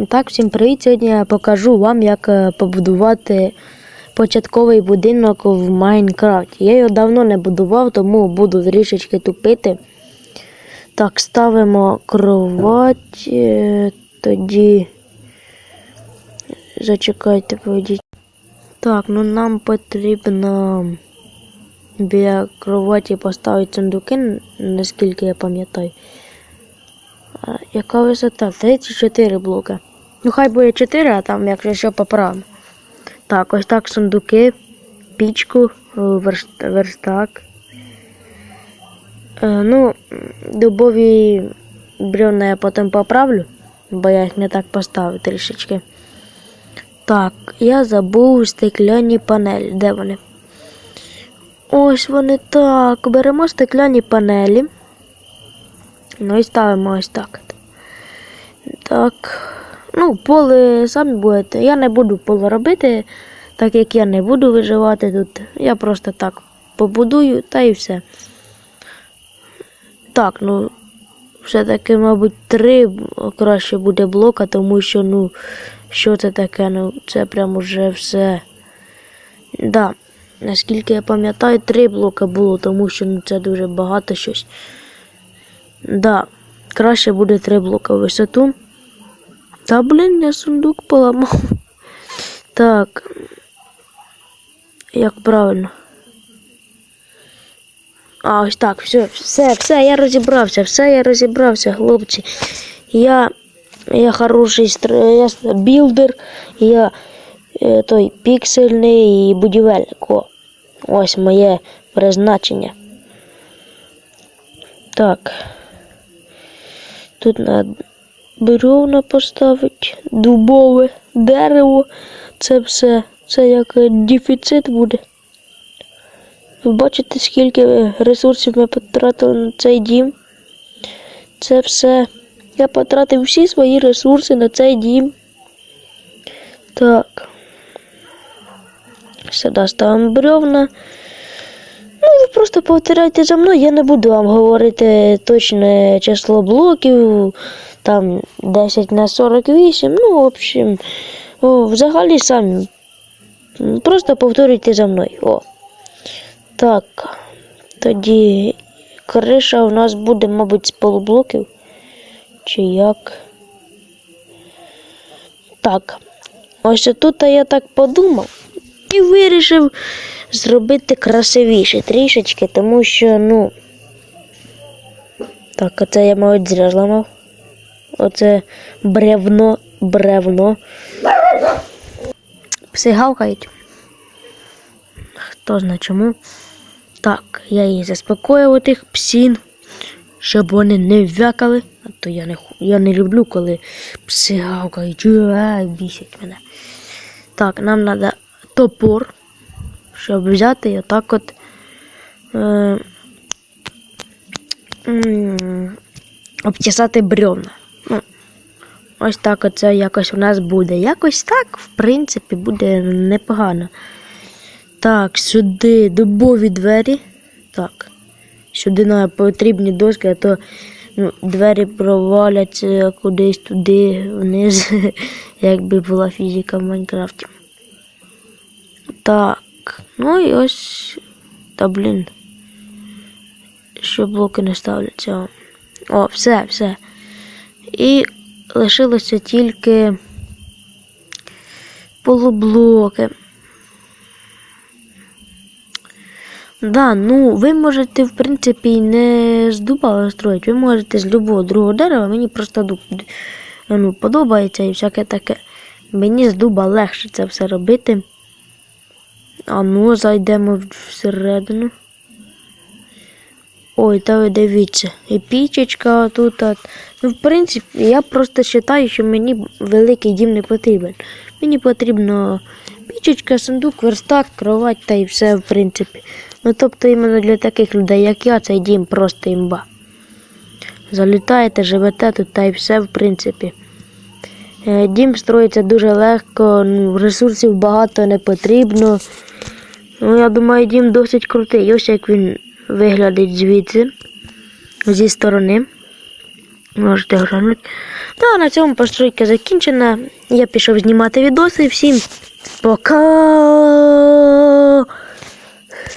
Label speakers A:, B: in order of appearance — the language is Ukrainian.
A: І Так, всім привіт! Сьогодні я покажу вам, як е, побудувати початковий будинок в Майнкрафті. Я його давно не будував, тому буду трішечки тупити. Так, ставимо кровать. е, Тоді. Зачекайте, поведіть. Так, ну нам потрібно біля кроваті поставити сундуки, наскільки я пам'ятаю. Яка висота? 34 блоки. Ну, хай буде 4, а там, якщо що, поправимо. Так, ось так сундуки, пічку, е, верст- верстак. Е, ну, дубові бревна я потім поправлю, бо я їх не так поставив трішечки. Так, я забув стекляні панелі. Де вони? Ось вони так. Беремо стекляні панелі. Ну і ставимо ось так. Так. Ну, поле самі будете. Я не буду поле робити, так як я не буду виживати тут. Я просто так побудую та і все. Так, ну, все-таки, мабуть, три краще буде блока, тому що, ну, що це таке? Ну, це прям уже все. Да. Наскільки я пам'ятаю, три блока було, тому що ну, це дуже багато щось. Да, краще буде три блока в висоту. Та блін, я сундук поламав. Так. Як правильно? А, ось так, все, все, все, я розібрався, все, я розібрався, хлопці. Я, я хороший стр... я білдер, я е, той піксельний будівельник. О, ось моє призначення. Так. Тут треба бревна поставити, дубове дерево. Це все. Це як е, дефіцит буде. Ви бачите, скільки ресурсів ми потратили на цей дім. Це все. Я потратив всі свої ресурси на цей дім. Так. Сюди ставимо бревна. Ну, просто повторяйте за мною, я не буду вам говорити точне число блоків, там 10 на 48, ну, в общем, о, взагалі самі. Просто повторюйте за мною. О. Так, тоді криша у нас буде, мабуть, з полублоків. Чи як? Так. Ось тут я так подумав і вирішив зробити красивіше трішечки, тому що, ну. Так, оце я, мабуть, зря зламав. Оце бревно, бревно. Пси гавкають. Хто знає чому. Так, я її заспокоїв тих псін, щоб вони не вякали. А то я не, я не люблю, коли пси гавкають. Бісять мене. Так, нам треба топор, щоб взяти і отак от. Е, обтісати бревна. Ну, ось так оце якось у нас буде. Якось так, в принципі, буде непогано. Так, сюди дубові двері. Так. Сюди нам потрібні доски, а то ну, двері проваляться кудись туди вниз, якби була фізика в Майнкрафті. Так, ну і ось. Та блін. Що блоки не ставляться. О, все, все. І лишилося тільки полублоки. Да, ну ви можете, в принципі, не з дуба строїти, ви можете з любого другого дерева, мені просто дуб ну, подобається і всяке таке. Мені з дуба легше це все робити. А ну, зайдемо всередину. Ой, та ви дивіться, і пічечка тут. Ну, в принципі, я просто вважаю, що мені великий дім не потрібен. Мені потрібно пічечка, сундук, верстак, кровать та і все, в принципі. Ну, тобто, іменно для таких людей, як я, цей дім просто імба. Залітаєте, живете тут та й все, в принципі. Е, Дім строїться дуже легко, ресурсів багато не потрібно. Ну, я думаю, дім досить крутий. Ось як він виглядить звідси, зі сторони. Можете глянути. Та на цьому постройка закінчена. Я пішов знімати відоси. Всім пока!